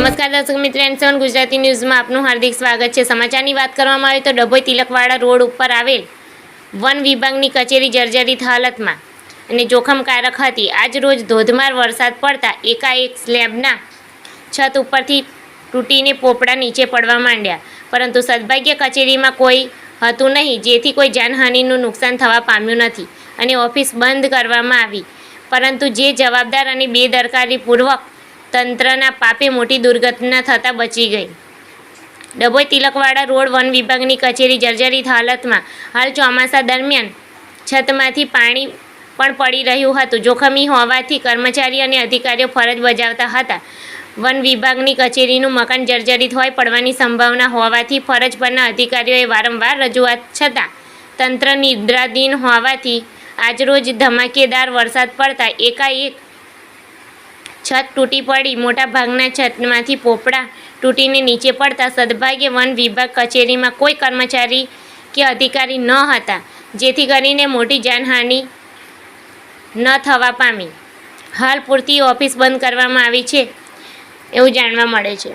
નમસ્કાર દર્શક મિત્રો એન્ડ સેવન ગુજરાતી ન્યૂઝમાં આપનું હાર્દિક સ્વાગત છે. સમાચારની વાત કરવામાં આવે તો ડભોઈ તિલકવાડા રોડ ઉપર આવેલ વન વિભાગની કચેરી જર્જરિત હાલતમાં અને જોખમકારક હતી. આજ રોજ ધોધમાર વરસાદ પડતા એકાએક સ્લેબના છત ઉપરથી તૂટીને પોપડા નીચે પડવા માંડ્યા. પરંતુ સદભાગ્ય કચેરીમાં કોઈ હતું નહીં, જેથી કોઈ જાનહાનિનું નુકસાન થવા પામ્યું નથી અને ઓફિસ બંધ કરવામાં આવી. પરંતુ જે જવાબદાર અને બેદરકારીપૂર્વક તંત્રના પાપે મોટી દુર્ઘટના થતાં બચી ગઈ. ડભોઈ તિલકવાડા રોડ વન વિભાગની કચેરી જર્જરિત હાલતમાં હાલ ચોમાસા દરમિયાન છતમાંથી પાણી પણ પડી રહ્યું હતું. જોખમી હોવાથી કર્મચારી અને અધિકારીઓ ફરજ બજાવતા હતા. વન વિભાગની કચેરીનું મકાન જર્જરિત હોય પડવાની સંભાવના હોવાથી ફરજ પરના અધિકારીઓએ વારંવાર રજૂઆત છતાં તંત્ર નિદ્રાધીન હોવાથી આજરોજ ધમાકેદાર વરસાદ પડતા એકાએક છત તૂટી પડી. મોટા ભાગના છતમાંથી પોપડા તૂટીને નીચે પડતા સદભાગ્ય વન વિભાગ કચેરીમાં કોઈ કર્મચારી કે અધિકારી ન હતા, જેથી કરીને મોટી જાનહાનિ ન થવા પામી. હાલ પૂરતી ઓફિસ બંધ કરવામાં આવી છે એવું જાણવા મળે છે.